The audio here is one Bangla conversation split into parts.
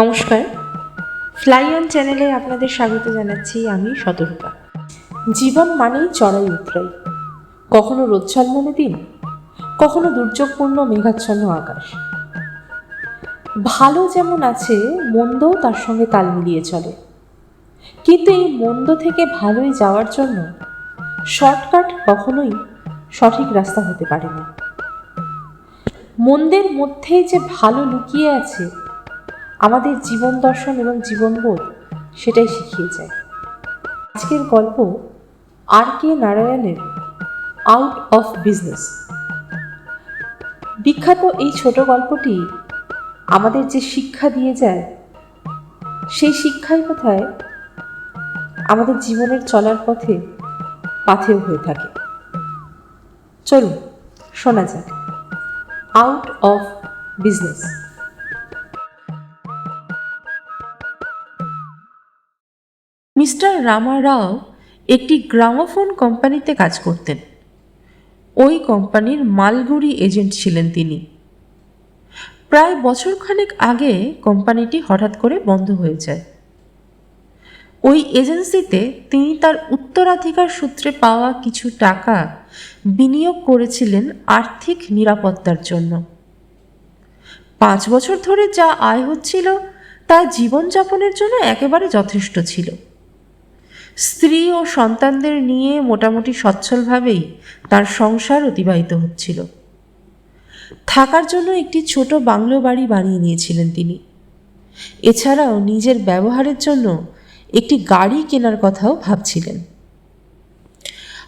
নমস্কার। ফ্লাই অন চ্যানেলে আপনাদের স্বাগত জানাচ্ছি আমি শতরূপা জীবন মানেই চড়াই উতরাই। কখনো রোচ্ছলমনে দিন, কখনো দুর্যোগপূর্ণ মেঘাচ্ছন্ন আকাশ। ভালো যেমন আছে, মন্দও তার সঙ্গে তাল মিলিয়ে চলে। কিন্তু এই মন্দ থেকে ভালোই যাওয়ার জন্য শর্টকাট কখনোই সঠিক রাস্তা হতে পারে না। মন্দের মধ্যেই যে ভালো লুকিয়ে আছে আমাদের জীবন দর্শন এবং জীবনবোধ সেটাই শিখিয়ে যায়। আজকের গল্প আর কে নারায়ণের আউট অফ বিজনেস বিখ্যাত এই ছোট গল্পটি আমাদের যে শিক্ষা দিয়ে যায়, সেই শিক্ষাই কোথায় আমাদের জীবনের চলার পথে পাথেও হয়ে থাকে। চলুন শোনা যাক। Out of business mister Rama Rao একটি গ্রামোফোন কোম্পানিতে কাজ করতেন। ওই কোম্পানির মালগুড়ি এজেন্ট ছিলেন তিনি। প্রায় বছরখানেক আগে কোম্পানিটি হঠাৎ করে বন্ধ হয়ে যায়। ওই এজেন্সিতে তিনি তার উত্তরাধিকার সূত্রে পাওয়া কিছু টাকা বিনিয়োগ করেছিলেন আর্থিক নিরাপত্তার জন্য। পাঁচ বছর ধরে যা আয় হচ্ছিল তা জীবনযাপনের জন্য একেবারে যথেষ্ট ছিল। স্ত্রী ও সন্তানদের নিয়ে মোটামুটি সচ্ছলভাবেই তার সংসার অতিবাহিত হচ্ছিল। থাকার জন্য একটি ছোট বাংলো বাড়ি বানিয়ে নিয়েছিলেন তিনি। এছাড়াও নিজের ব্যবহারের জন্য একটি গাড়ি কেনার কথাও ভাবছিলেন।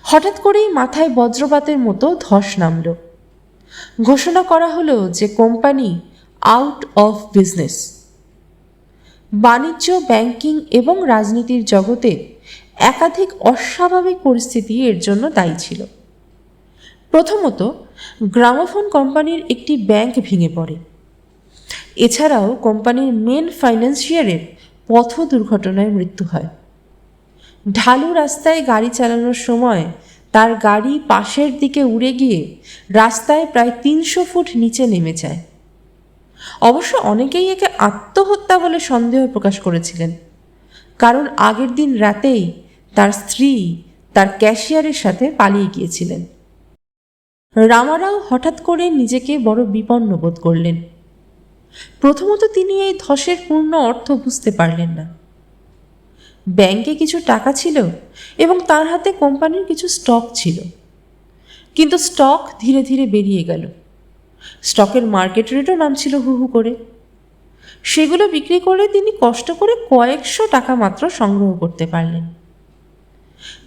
হঠাৎ করেই মাথায় বজ্রপাতের মতো ধস নামল। ঘোষণা করা হলো যে কোম্পানি আউট অফ বিজনেস। বাণিজ্য, ব্যাংকিং এবং রাজনীতির জগতে একাধিক অস্বাভাবিক পরিস্থিতি এর জন্য দায়ী ছিল। প্রথমত, গ্রামোফোন কোম্পানির একটি ব্যাংক ভেঙে পড়ে। এছাড়াও কোম্পানির মেন ফাইন্যান্সিয়ারের পথ দুর্ঘটনায় মৃত্যু হয়। ঢালু রাস্তায় গাড়ি চালানোর সময় তার গাড়ি পাশের দিকে উড়ে গিয়ে রাস্তায় প্রায় তিনশো ফুট নিচে নেমে যায়। অবশ্য অনেকেই একে আত্মহত্যা বলে সন্দেহ প্রকাশ করেছিলেন। কারণ আগের দিন রাতেই তার স্ত্রী তার ক্যাশিয়ারের সাথে পালিয়ে গিয়েছিলেন। রামারাও হঠাৎ করে নিজেকে বড় বিপন্ন বোধ করলেন। প্রথমত তিনি এই ধসের পূর্ণ অর্থ বুঝতে পারলেন না। ব্যাংকে কিছু টাকা ছিল এবং তার হাতে কোম্পানির কিছু স্টক ছিল। কিন্তু স্টক ধীরে ধীরে বেরিয়ে গেল। স্টকের মার্কেট রেটও নামছিল হু হু করে। সেগুলো বিক্রি করে তিনি কষ্ট করে কয়েকশো টাকা মাত্র সংগ্রহ করতে পারলেন।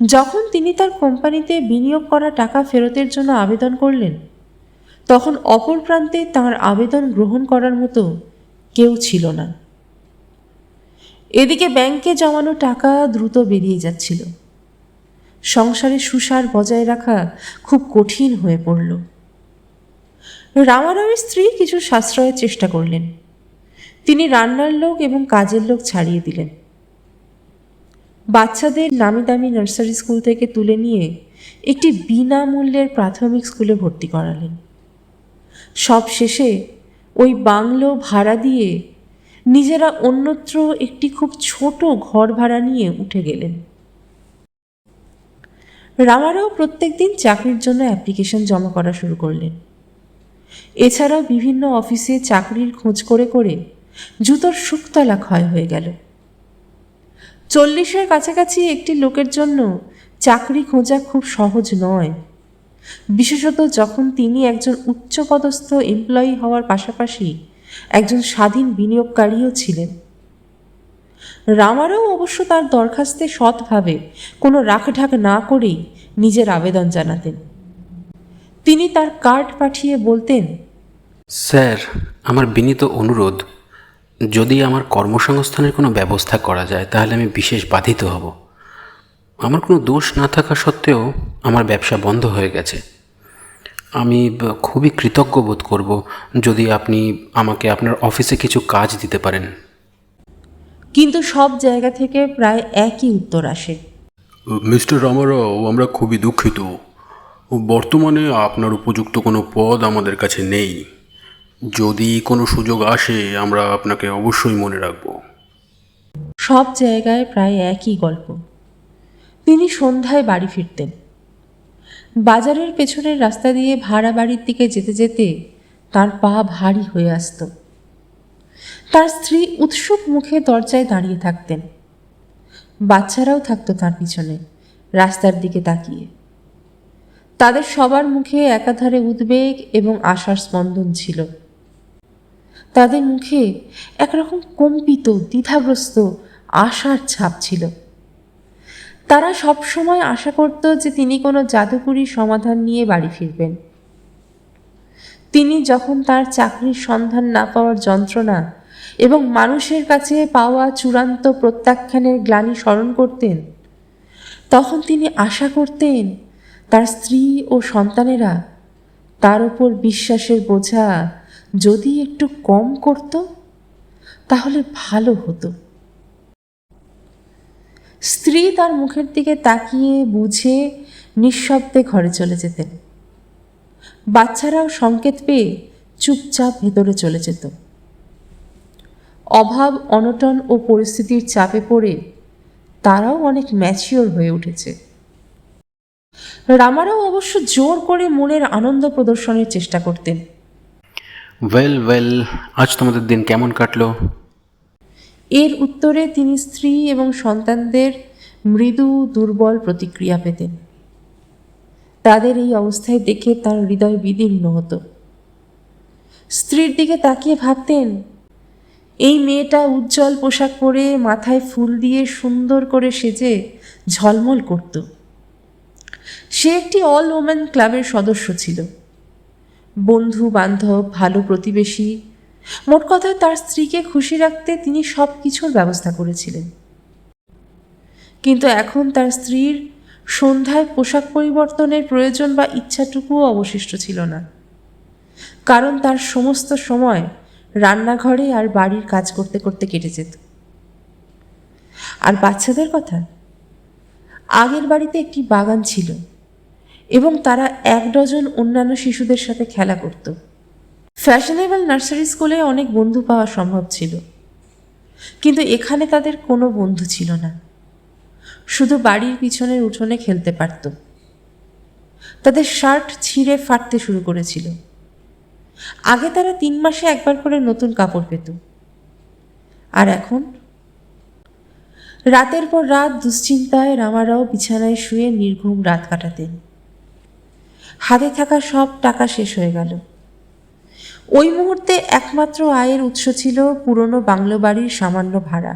যখন তিনি তার কোম্পানিতে বিনিয়োগ করা টাকা ফেরতের জন্য আবেদন করলেন, তখন অপর প্রান্তে তার আবেদন গ্রহণ করার মতো কেউ ছিল না। এদিকে ব্যাংকে জমানো টাকা দ্রুত বেরিয়ে যাচ্ছিল। সংসারে সুসার বজায় রাখা খুব কঠিন হয়ে পড়ল। রামারামের স্ত্রী কিছু সাশ্রয়ের চেষ্টা করলেন। তিনি রান্নার লোক এবং কাজের লোক ছাড়িয়ে দিলেন। বাচ্চাদের নামি দামি নার্সারি স্কুল থেকে তুলে নিয়ে একটি বিনামূল্যের প্রাথমিক স্কুলে ভর্তি করালেন। সব শেষে ওই বাংলো ভাড়া দিয়ে নিজেরা অন্যত্র একটি খুব ছোট ঘর ভাড়া নিয়ে উঠে গেলেন। রামারাও প্রত্যেক দিন চাকরির জন্য অ্যাপ্লিকেশন জমা করা শুরু করলেন। এছাড়াও বিভিন্ন অফিসে চাকরির খোঁজ করে করে জুতোর শুকতলা ক্ষয় হয়ে গেল। চল্লিশের কাছাকাছি একটি লোকের জন্য চাকরি খোঁজা খুব সহজ নয়। বিশেষত যখন তিনি একজন উচ্চপদস্থ এমপ্লয়ি হওয়ার পাশাপাশি একজন স্বাধীন বিনিয়োগকারীও ছিলেন। রামারাও অবশ্য তার দরখাস্তে সৎভাবে কোনো রাখঢাক না করেই নিজের আবেদন জানাতেন। তিনি তার কার্ড পাঠিয়ে বলতেন, স্যার, আমার বিনীত অনুরোধ। যদি আমার কর্মসংস্থানের কোনো ব্যবস্থা করা যায় তাহলে আমি বিশেষ বাধিত হব। আমার কোনো দোষ না থাকা সত্ত্বেও আমার ব্যবসা বন্ধ হয়ে গেছে। আমি খুবই কৃতজ্ঞ বোধ করব যদি আপনি আমাকে আপনার অফিসে কিছু কাজ দিতে পারেন। কিন্তু সব জায়গা থেকে প্রায় একই উত্তর আসে। মিস্টার রামারাও আমরা খুবই দুঃখিত। বর্তমানে আপনার উপযুক্ত কোনো পদ আমাদের কাছে নেই। যদি কোনো সুযোগ আসে, আমরা আপনাকে অবশ্যই মনে রাখব। সব জায়গায় প্রায় একই গল্প। তিনি সন্ধ্যায় বাড়ি ফিরতেন। বাজারের পেছনের রাস্তা দিয়ে ভাড়া বাড়ির দিকে যেতে যেতে তার পা ভারী হয়ে আসতো। তার স্ত্রী উৎসুক মুখে দরজায় দাঁড়িয়ে থাকতেন। বাচ্চারাও থাকতো তার পিছনে, রাস্তার দিকে তাকিয়ে। তাদের সবার মুখে একাধারে উদ্বেগ এবং আশার স্পন্দন ছিল। তাদের মুখে একরকম কম্পিত, দ্বিধাগ্রস্ত আশার ছাপ ছিল। তারা সব সময় আশা করত যে তিনি কোনো জাদুকরী সমাধান নিয়ে বাড়ি ফিরবেন। তিনি যখন তার চাকরির সন্ধান না পাওয়ার যন্ত্রণা এবং মানুষের কাছে পাওয়া চূড়ান্ত প্রত্যাখ্যানের গ্লানি স্মরণ করতেন, তখন তিনি আশা করতেন তার স্ত্রী ও সন্তানেরা তার ওপর বিশ্বাসের বোঝা যদি একটু কম করত, তাহলে ভালো হতো। স্ত্রী তার মুখের দিকে তাকিয়ে বুঝে নিঃশব্দে ঘরে চলে যেতেন। বাচ্চারাও সংকেত পেয়ে চুপচাপ ভেতরে চলে যেত। অভাব, অনটন ও পরিস্থিতির চাপে পড়ে তারাও অনেক ম্যাচিওর হয়ে উঠেছে। রামারাও অবশ্য জোর করে মনের আনন্দ প্রদর্শনের চেষ্টা করতেন। ওয়েল ওয়েল আজ তোমাদের দিন কেমন কাটলো? এর উত্তরে তিনি স্ত্রী এবং সন্তানদের মৃদু, দুর্বল প্রতিক্রিয়া পেতেন। তাদের এই অবস্থায় দেখে তার হৃদয় বিদীর্ণ হতো। স্ত্রীর দিকে তাকিয়ে ভাবতেন, এই মেয়েটা উজ্জ্বল পোশাক পরে মাথায় ফুল দিয়ে সুন্দর করে সেজে ঝলমল করত। সে একটি অল ওমেন ক্লাবের সদস্য ছিল। বন্ধু, বান্ধব, ভালো প্রতিবেশী, মোট কথা তার স্ত্রীকে খুশি রাখতে তিনি সব কিছুর ব্যবস্থা করেছিলেন। কিন্তু এখন তার স্ত্রীর সন্ধ্যায় পোশাক পরিবর্তনের প্রয়োজন বা ইচ্ছাটুকুও অবশিষ্ট ছিল না। কারণ তার সমস্ত সময় রান্নাঘরে আর বাড়ির কাজ করতে করতে কেটে যেত। আর বাচ্চাদের কথা, আগের বাড়িতে একটি বাগান ছিল। এবং তারা এক ডজন অন্যান্য শিশুদের সাথে খেলা করত। ফ্যাশনেবল নার্সারি স্কুলে অনেক বন্ধু পাওয়া সম্ভব ছিল। কিন্তু এখানে তাদের কোনো বন্ধু ছিল না। শুধু বাড়ির পিছনের উঠোনে খেলতে পারত। তাদের শার্ট ছিঁড়ে ফাটতে শুরু করেছিল। আগে তারা তিন মাসে একবার করে নতুন কাপড় পেত। আর এখন? রাতের পর রাত দুশ্চিন্তায় রামারাও বিছানায় শুয়ে নির্ঘুম রাত কাটাতেন। হাতে থাকা সব টাকা শেষ হয়ে গেল। ওই মুহূর্তে একমাত্র আয়ের উৎস ছিল পুরনো বাংলো বাড়ির সামান্য ভাড়া।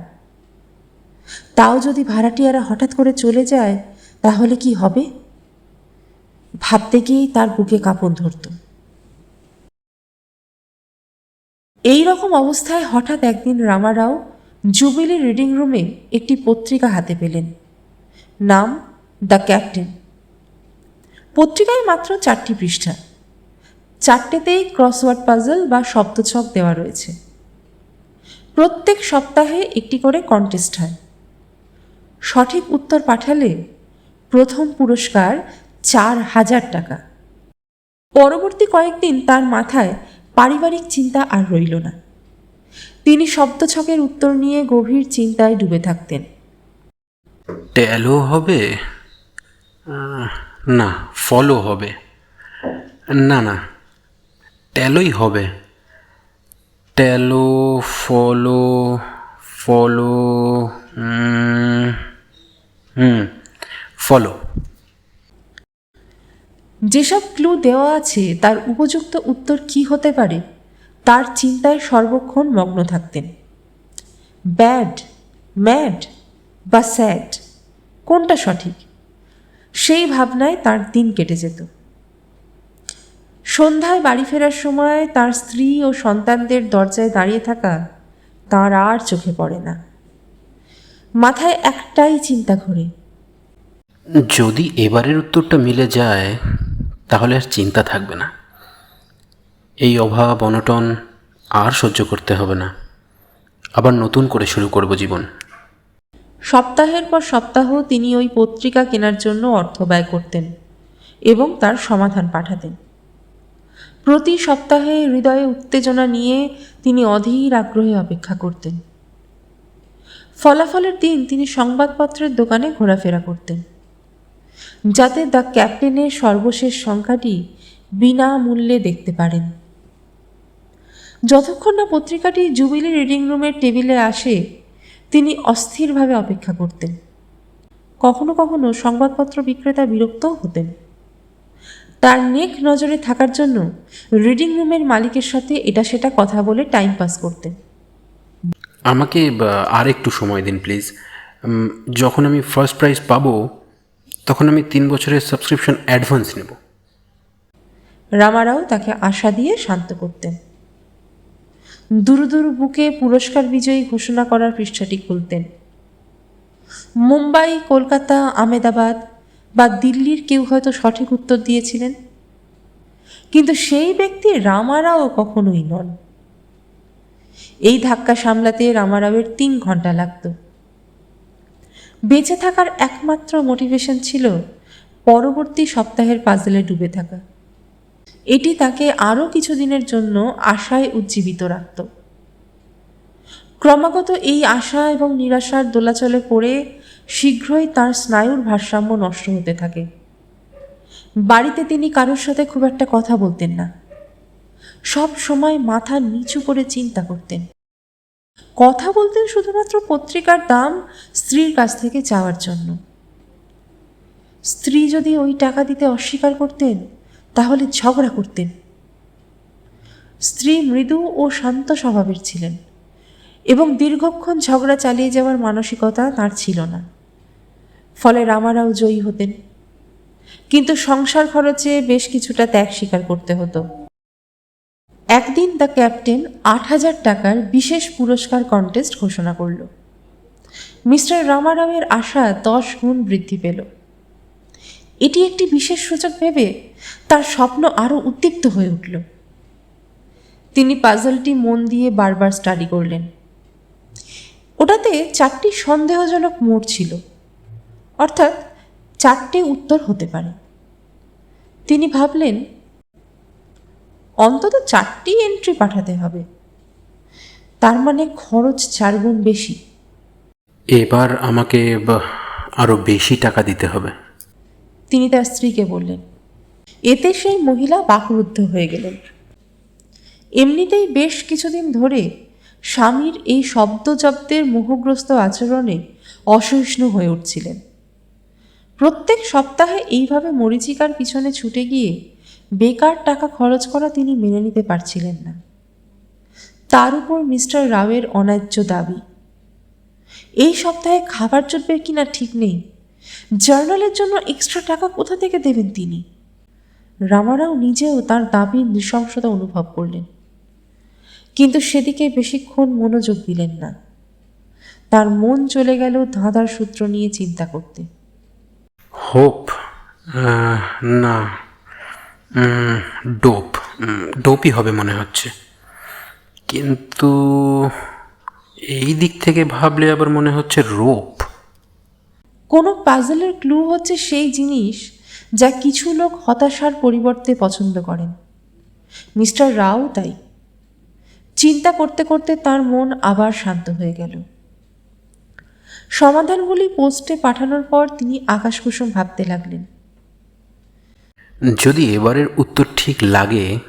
তাও যদি ভাড়াটিয়ারা হঠাৎ করে চলে যায়, তাহলে কি হবে? ভাবতে গিয়েই তার বুকে কাপড় ধরত। এই রকম অবস্থায় হঠাৎ একদিন রামারাও জুবিলি রিডিং রুমে একটি পত্রিকা হাতে পেলেন। নাম দ্য ক্যাপ্টেন। পত্রিকায় মাত্র চারটি পৃষ্ঠা। চারটেতেই ক্রসওয়ার্ড পাজল বা শব্দছক দেওয়া রয়েছে। প্রত্যেক সপ্তাহে একটি করে কন্টেস্ট হয়। সঠিক উত্তর পাঠালে প্রথম পুরস্কার চার হাজার টাকা। পরবর্তী কয়েকদিন তার মাথায় পারিবারিক চিন্তা আর রইল না। তিনি শব্দছকের উত্তর নিয়ে গভীর চিন্তায় ডুবে থাকতেন। ট্যালো হবে? না। ফলো হবে। না না ট্যালোই হবে। ট্যালো ফলো ফলো হুম ফলো যেসব ক্লু দেওয়া আছে, তার উপযুক্ত উত্তর কি হতে পারে? তার চিন্তায় সর্বক্ষণ মগ্ন থাকতেন। ব্যাড ম্যাড বা স্যাড কোনটা সঠিক? সেই ভাবনায় তার দিন কেটে যেত। সন্ধ্যায় বাড়ি ফেরার সময় তার স্ত্রী ও সন্তানদের দরজায় দাঁড়িয়ে থাকা তার আর চোখে পড়ে না। মাথায় একটাই চিন্তা ঘোরে। যদি এবারের উত্তরটা মিলে যায়, তাহলে আর চিন্তা থাকবে না। এই অভাব, অনটন আর সহ্য করতে হবে না। আবার নতুন করে শুরু করব জীবন। সপ্তাহের পর সপ্তাহ তিনি ওই পত্রিকা কেনার জন্য অর্থ ব্যয় করতেন এবং তার সমাধান পাঠাতেন। প্রতি সপ্তাহে হৃদয়ে উত্তেজনা নিয়ে তিনি অধীর আগ্রহে অপেক্ষা করতেন। ফলাফলের দিন তিনি সংবাদপত্রের দোকানে ঘোরাফেরা করতেন, যাতে দ্য ক্যাপ্টেনের সর্বশেষ সংখ্যাটি বিনামূল্যে দেখতে পারেন। যতক্ষণ না পত্রিকাটি জুবিলি রিডিং রুমের টেবিলে আসে তিনি অস্থিরভাবে অপেক্ষা করতেন। কখনো কখনো সংবাদপত্র বিক্রেতা বিরক্তও হতেন। তার নেক নজরে থাকার জন্য রিডিং রুমের মালিকের সাথে এটা সেটা কথা বলে টাইম পাস করতেন। আমাকে আর একটু সময় দিন প্লিজ। যখন আমি ফার্স্ট প্রাইজ পাবো তখন আমি তিন বছরের সাবস্ক্রিপশন অ্যাডভান্স নেব। রামারাও তাকে আশা দিয়ে শান্ত করতেন। দুরু দুরু বুকে পুরস্কার বিজয়ী ঘোষণা করার পৃষ্ঠাটি খুলতেন। মুম্বাই, কলকাতা আমেদাবাদ বা দিল্লির কেউ হয়তো সঠিক উত্তর দিয়েছিলেন। কিন্তু সেই ব্যক্তি রামারাও কখনোই নন। এই ধাক্কা সামলাতে রামারাওয়ের তিন ঘণ্টা লাগতো। বেঁচে থাকার একমাত্র মোটিভেশন ছিল পরবর্তী সপ্তাহের পাজলে ডুবে থাকা। এটি তাকে আরও কিছুদিনের জন্য আশায় উজ্জীবিত রাখত। ক্রমাগত এই আশা এবং নিরাশার দোলাচলে পড়ে শীঘ্রই তার স্নায়ুর ভারসাম্য নষ্ট হতে থাকে। বাড়িতে তিনি কারোর সাথে খুব একটা কথা বলতেন না। সব সময় মাথা নিচু করে চিন্তা করতেন। কথা বলতেন শুধুমাত্র পত্রিকার দাম স্ত্রীর কাছ থেকে চাওয়ার জন্য। স্ত্রী যদি ওই টাকা দিতে অস্বীকার করতেন তাহলে ঝগড়া করতেন। স্ত্রী মৃদু ও শান্ত স্বভাবের ছিলেন এবং দীর্ঘক্ষণ ঝগড়া চালিয়ে যাওয়ার মানসিকতা তার ছিল না। ফলে রামারাও জয়ী হতেন। কিন্তু সংসার খরচে বেশ কিছুটা ত্যাগ স্বীকার করতে হতো। একদিন দ্য ক্যাপ্টেন আট হাজার টাকার বিশেষ পুরস্কার কন্টেস্ট ঘোষণা করল। মিস্টার রামারাওয়ের আশা দশ গুণ বৃদ্ধি পেল। এটি একটি বিশেষ সুযোগ ভেবে তার স্বপ্ন আরও উদ্দীপ্ত হয়ে উঠল। তিনি পাজলটি মন দিয়ে বারবার স্টাডি করলেন। ওটাতে চারটি সন্দেহজনক মোড় ছিল। অর্থাৎ চারটে উত্তর হতে পারে। তিনি ভাবলেন অন্তত চারটি এন্ট্রি পাঠাতে হবে। তার মানে খরচ চারগুণ বেশি। এবার আমাকে বা, আরও বেশি টাকা দিতে হবে। তিনি তার স্ত্রীকে বললেন, এতে সেই মহিলা বাকরুদ্ধ হয়ে গেলেন। এমনিতেই বেশ কিছুদিন ধরে স্বামীর এই শব্দজব্দের মোহগ্রস্ত আচরণে অসহিষ্ণু হয়ে উঠছিলেন। প্রত্যেক সপ্তাহে এইভাবে মরিচিকার পিছনে ছুটে গিয়ে বেকার টাকা খরচ করা তিনি মেনে নিতে পারছিলেন না। তার উপর মিস্টার রাওয়ের অন্যায্য দাবি, এই সপ্তাহে খাবার জুটবে কিনা ঠিক নেই। জার্নালের জন্য এক্সট্রা টাকা কোথা থেকে দেবেন তিনি? রামারাও নিজেও তার দাবির নৃশংসতা অনুভব করলেন। কিন্তু সেদিকে বেশিক্ষণ মনোযোগ দিলেন না। তার মন চলে গেল ধাঁধার সূত্র নিয়ে চিন্তা করতে। হোপ না ডোপ ডোপই হবে মনে হচ্ছে। কিন্তু এই দিক থেকে ভাবলে আবার মনে হচ্ছে রোপ। কোনো পাজলের ক্লু হচ্ছে সেই জিনিস যা কিছু লোক হতাশার পরিবর্তে পছন্দ করেন। মিস্টার রাও তাই। চিন্তা করতে করতে তার মন আবার শান্ত হয়ে গেল। সমাধানগুলি পোস্টে পাঠানোর পর তিনি আকাশকুসুম ভাবতে লাগলেন। যদি এবারের উত্তর ঠিক লাগে,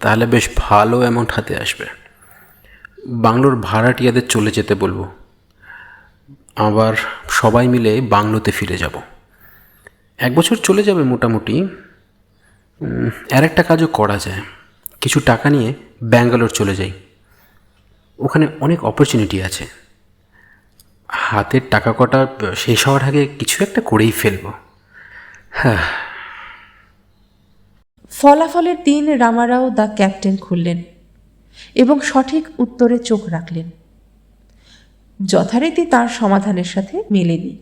তাহলে বেশ ভালো অ্যামাউন্ট হাতে আসবে। বাংলোর ভাড়াটিয়াদের চলে যেতে বলব। আবার সবাই মিলে বাংলোতে ফিরে যাব। এক বছর চলে যাবে মোটামুটি। আর একটা কাজও করা যায়। কিছু টাকা নিয়ে ব্যাঙ্গালোর চলে যাই। ওখানে অনেক অপরচুনিটি আছে। হাতের টাকা কটা শেষ হওয়ার আগে কিছু একটা করেই ফেলব। হ্যাঁ। ফলাফলের দিন রামারাও দ্য ক্যাপ্টেন খুললেন এবং সঠিক উত্তরে চোখ রাখলেন। যথারীতি তার সমাধানের সাথে মেলেনি।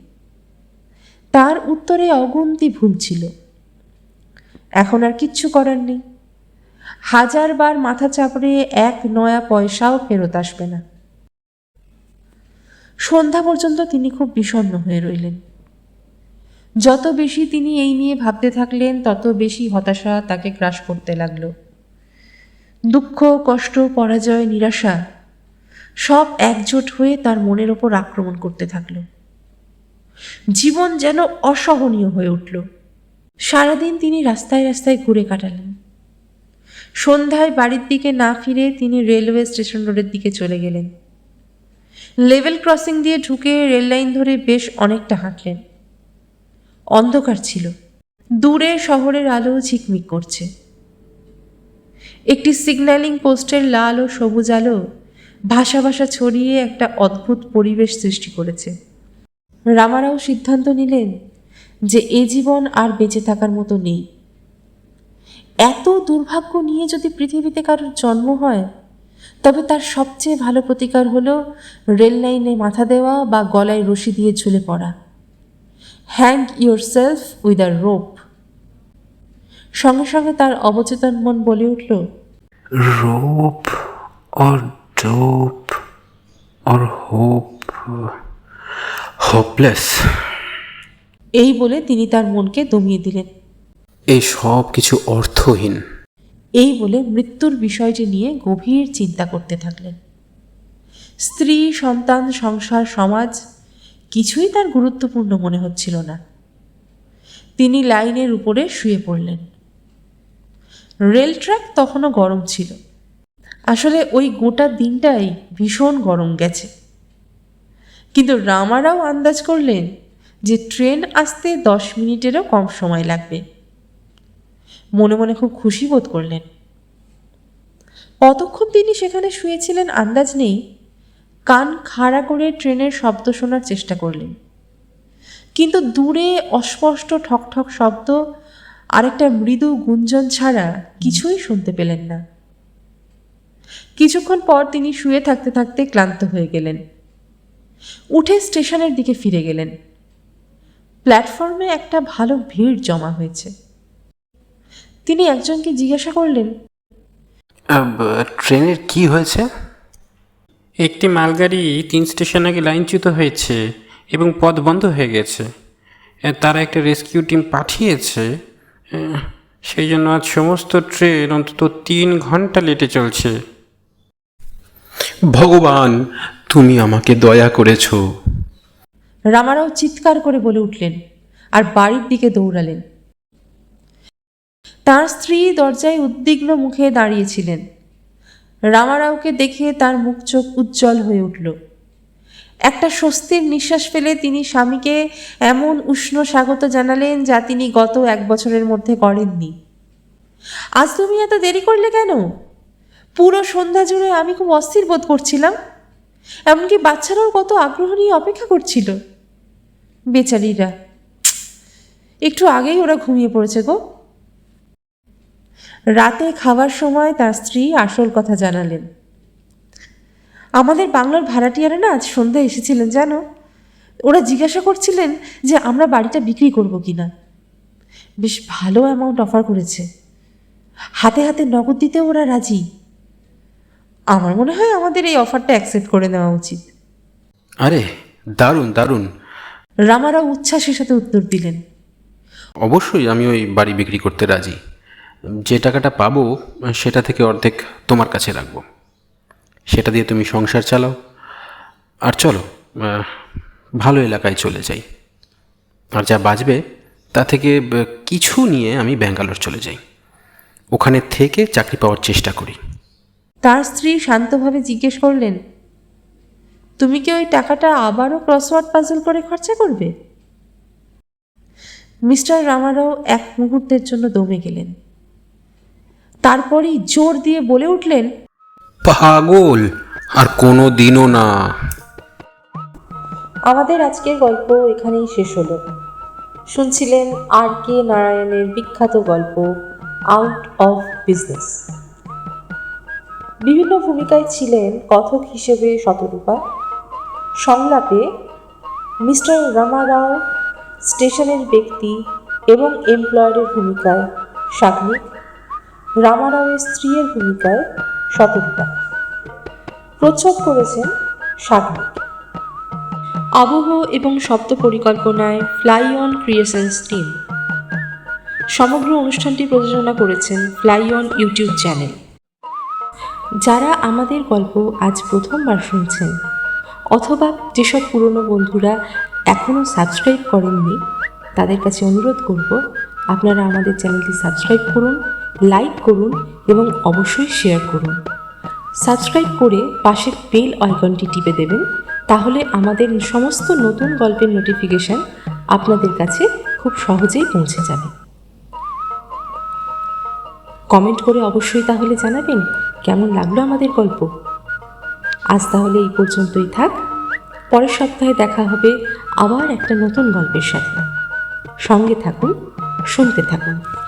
তার উত্তরে অগুন্তি ভুল ছিল। এখন আর কিচ্ছু করার নেই। হাজারবার মাথা চাপড়ে এক নয়া পয়সাও ফেরত আসবে না। সন্ধ্যা পর্যন্ত তিনি খুব বিষণ্ণ হয়ে রইলেন। যত বেশি তিনি এই নিয়ে ভাবতে থাকলেন, তত বেশি হতাশা তাকে গ্রাস করতে লাগল। দুঃখ, কষ্ট, পরাজয়, নিরাশা সব একজোট হয়ে তার মনের ওপর আক্রমণ করতে থাকল। জীবন যেন অসহনীয় হয়ে উঠল। সারাদিন তিনি রাস্তায় রাস্তায় ঘুরে কাটালেন। সন্ধ্যায় বাড়ির দিকে না ফিরে তিনি রেলওয়ে স্টেশন রোডের দিকে চলে গেলেন। লেভেল ক্রসিং দিয়ে ঢুকে রেল লাইন ধরে বেশ অনেকটা হাঁটলেন। অন্ধকার ছিল। দূরে শহরের আলো ঝিকমিক করছে। একটি সিগন্যালিং পোস্টের লাল ও সবুজ আলো ভাষা ভাষা ছড়িয়ে একটা অদ্ভুত পরিবেশ সৃষ্টি করেছে। রামারাও সিদ্ধান্ত নিলেন যে এ জীবন আর বেঁচে থাকার মতো নেই। এত দুর্ভাগ্য নিয়ে যদি পৃথিবীতে কারোর জন্ম হয়, তবে তার সবচেয়ে ভালো প্রতিকার হলো রেল লাইনে মাথা দেওয়া বা গলায় রশি দিয়ে ঝুলে পড়া। Hang yourself with a rope সঙ্গে সঙ্গে তার অবচেতন মন বলে উঠল rope or dope or hope hopeless এই বলে তিনি তার মনকে দমিয়ে দিলেন। এই সব কিছু অর্থহীন। এই বলে মৃত্যুর বিষয়টি নিয়ে গভীর চিন্তা করতে থাকলেন। স্ত্রী সন্তান সংসার সমাজ কিছুই তার গুরুত্বপূর্ণ মনে হচ্ছিল না। তিনি লাইনের উপরে শুয়ে পড়লেন। রেল ট্র্যাক তখনও গরম ছিল। আসলে ওই গোটা দিনটাই ভীষণ গরম গেছে। কিন্তু রামারাও আন্দাজ করলেন যে ট্রেন আসতে দশ মিনিটেরও কম সময় লাগবে। মনে মনে খুব খুশি বোধ করলেন। কতক্ষণ তিনি সেখানে শুয়েছিলেন আন্দাজ নেই। কান খাড়া করে ট্রেনের শব্দ শোনার চেষ্টা করলেন। কিন্তু দূরে অস্পষ্ট ঠকঠক শব্দ আরেকটা মৃদু গুঞ্জন ছাড়া কিছুই শুনতে পেলেন না। কিছুক্ষণ পর তিনি শুয়ে থাকতে থাকতে ক্লান্ত হয়ে গেলেন। উঠে স্টেশনের দিকে ফিরে গেলেন। প্ল্যাটফর্মে একটা ভালো ভিড় জমা হয়েছে। তিনি একজনকে জিজ্ঞাসা করলেন ট্রেনের কি হয়েছে? একটি মালগাড়ি তিন স্টেশন আগে লাইনচ্যুত হয়েছে এবং পথ বন্ধ হয়ে গেছে। তারা একটা রেস্কিউ টিম পাঠিয়েছে। সেই জন্য আজ সমস্ত ট্রেন অন্তত তিন ঘণ্টা লেটে চলছে। ভগবান, তুমি আমাকে দয়া করেছ। রামারাও চিৎকার করে বলে উঠলেন আর বাড়ির দিকে দৌড়ালেন। তার স্ত্রী দরজায় উদ্বিগ্ন মুখে দাঁড়িয়েছিলেন। রামারাওকে দেখে তার মুখ চোখ উজ্জ্বল হয়ে উঠল। একটা স্বস্তির নিঃশ্বাস ফেলে তিনি স্বামীকে এমন উষ্ণ স্বাগত জানালেন যা তিনি গত এক বছরের মধ্যে করেননি। আজ তুমি এত দেরি করলে কেন? পুরো সন্ধ্যা জুড়ে আমি খুব অস্থির বোধ করছিলাম। এমনকি বাচ্চারাও কত আগ্রহ নিয়ে অপেক্ষা করছিল। বেচারিরা, একটু আগেই ওরা ঘুমিয়ে পড়েছে গো। রাতে খাওয়ার সময় তার স্ত্রী আসল কথা জানালেন। আমাদের বাংলার ভাড়াটিয়ারা না আজ সন্ধ্যায় এসেছিলেন, জানো? ওরা জিজ্ঞাসা করছিলেন যে আমরা বাড়িটা বিক্রি করব কিনা। বেশ ভালো অ্যামাউন্ট অফার করেছে। হাতে হাতে নগদ দিতে ওরা রাজি। আমার মনে হয় আমাদের এই অফারটা অ্যাকসেপ্ট করে নেওয়া উচিত। আরে দারুণ দারুণ। রামারাও উচ্ছ্বাসের সাথে উত্তর দিলেন। অবশ্যই আমি ওই বাড়ি বিক্রি করতে রাজি। যে টাকাটা পাবো সেটা থেকে অর্ধেক তোমার কাছে রাখব। সেটা দিয়ে তুমি সংসার চালাও। আর চলো ভালো এলাকায় চলে যাই। আর যা বাঁচবে তা থেকে কিছু নিয়ে আমি ব্যাঙ্গালোর চলে যাই। ওখানে থেকে চাকরি পাওয়ার চেষ্টা করি। তার স্ত্রী শান্তভাবে জিজ্ঞেস করলেন তুমি কি ওই টাকাটা আবারও ক্রসওয়ার্ড পাজল করে খরচা করবে? মিস্টার রামারাও এক মুহূর্তের জন্য দমে গেলেন। তারপরেই জোর দিয়ে বলে উঠলেন পাগল আর কোনো দিনও না। আমাদের আজকের গল্প এখানেই শেষ হলো। শুনছিলেন আর কে নারায়ণের বিখ্যাত গল্প আউট অফ বিজনেস বিভিন্ন ভূমিকায় ছিলেন কথক হিসেবে শতরূপা। সংলাপে মিস্টার রামারাও স্টেশনের ব্যক্তি এবং এমপ্লয়ারের ভূমিকায় সাগ্নিক, রামারাওয়ের স্ত্রীর ভূমিকায় শতরূপা। প্রচ্ছদ করেছেন সাগ্নিক। আবহ এবং শব্দ পরিকল্পনায় ফ্লাই অন ক্রিয়েশনস টিম। সমগ্র অনুষ্ঠানটি প্রযোজনা করেছেন ফ্লাই অন ইউটিউব চ্যানেল। যারা আমাদের গল্প আজ প্রথমবার শুনছেন, অথবা যেসব পুরনো বন্ধুরা এখনও সাবস্ক্রাইব করেননি, তাদের কাছে অনুরোধ করব আপনারা আমাদের চ্যানেলটি সাবস্ক্রাইব করুন, লাইক করুন এবং অবশ্যই শেয়ার করুন। সাবস্ক্রাইব করে পাশের বেল আইকনটি টিপে দেবেন, তাহলে আমাদের সমস্ত নতুন গল্পের নোটিফিকেশান আপনাদের কাছে খুব সহজেই পৌঁছে যাবে। কমেন্ট করে অবশ্যই তাহলে জানাবেন কেমন লাগল আমাদের গল্প? আজ তাহলে এই পর্যন্তই থাক। পরের সপ্তাহে দেখা হবে আবার একটা নতুন গল্পের সাথে। সঙ্গে থাকুন, শুনতে থাকুন।